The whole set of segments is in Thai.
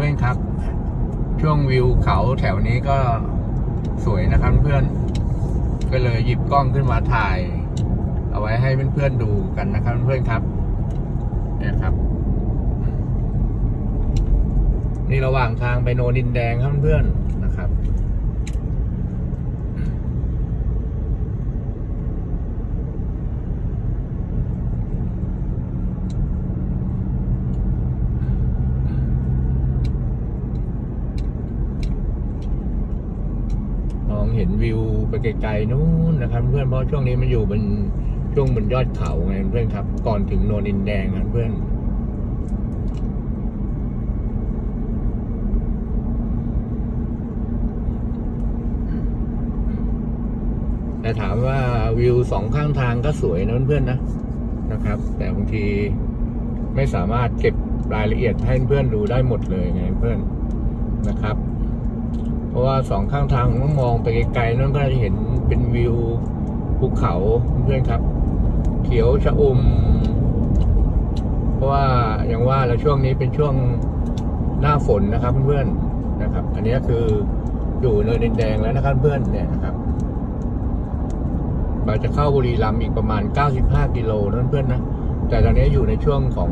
พื่อนครับ ช่วงวิวเขาแถวนี้ก็สวยนะครับเพื่อนก็เลยหยิบกล้องขึ้นมาถ่าย เอาไว้ให้เพื่อนๆดูกันนะครับเพื่อนครับเนี่ยครับ นี่ระหว่างทางไปโนดินแดงครับเพื่อนนะครับ องเห็นวิวไปไกลๆนู้นนะครับเพื่อนเพราะช่วงนี้มันอยู่บนช่วงบนยอดเขาไงเพื่อนครับ ก่อนถึงโนนินแดงครับเพื่อนแต่ถามว่าวิวสองข้างทางก็สวยนะเพื่อนๆนะนะครับ แต่บางทีไม่สามารถเก็บรายละเอียดให้เพื่อนดูได้หมดเลยไงเพื่อนนะครับ เพราะว่าสองข้างทางต้องมองไปไกลๆนั่นก็จะเห็นเป็นวิวภูเขาเพื่อนครับ เขียวชะอม เพราะว่าอย่างว่าแล้วช่วงนี้เป็นช่วงหน้าฝนนะครับเพื่อนๆนะครับ อันนี้คืออยู่เนินดินแดงแล้วนะครับเพื่อนเนี่ยนะครับเราจะเข้าบุรีรัมย์อีกประมาณ 95 กิโลนั่นเพื่อนนะ แต่ตอนนี้อยู่ในช่วงของ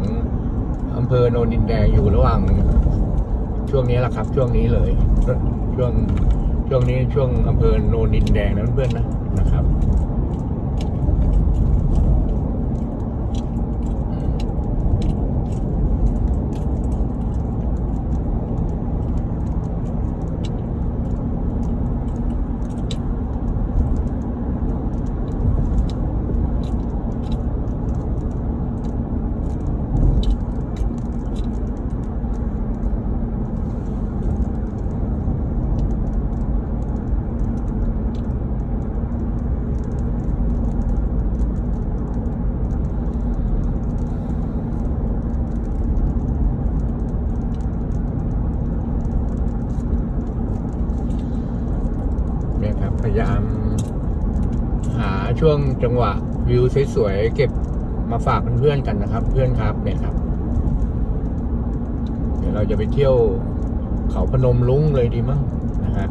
อำเภอโนนดินแดงอยู่ระหว่าง ช่วงนี้แหละครับ ช่วงนี้เลย ช่วงช่วงนี้ช่วงอำเภอโนนดินแดงนะเพื่อนๆนะนะครับ เนี่ ยครับพยายาม หาช่วงจังหวะวิวสวยๆเก็บมาฝากเพื่อนๆกันนะครับ เพื่อนครับเนี่ยครับ เดี๋ยวเราจะไปเที่ยวเขาพนมลุงเลยดีมั้งนะฮะ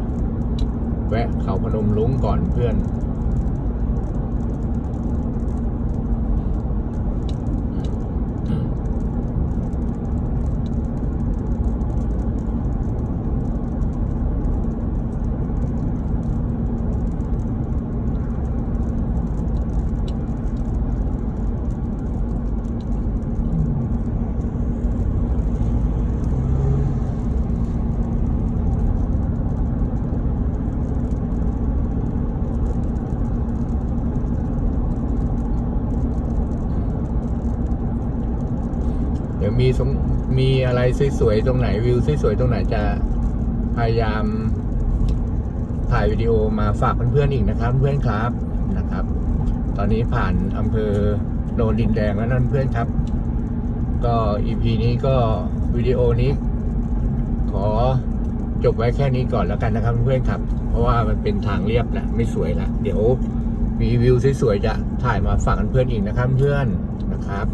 แวะเขาพนมลุงก่อนเพื่อน มีสงมีอะไรสวยๆตรงไหนวิวสวยๆตรงไหนจะพยายามถ่ายวิดีโอมาฝากเพื่อนๆอีกนะครับ เพื่อนครับนะครับ ตอนนี้ผ่านอำเภอโนนดินแดงแล้วนั่นเพื่อนครับ ก็อีพีนี้ก็วิดีโอนี้ ขอจบไว้แค่นี้ก่อนแล้วกันนะครับ เพื่อนครับ เพราะว่ามันเป็นทางเรียบแหละไม่สวยละเดี๋ยวมีวิวสวยๆจะถ่ายมาฝากเพื่อนอีกนะครับ เพื่อนนะครับ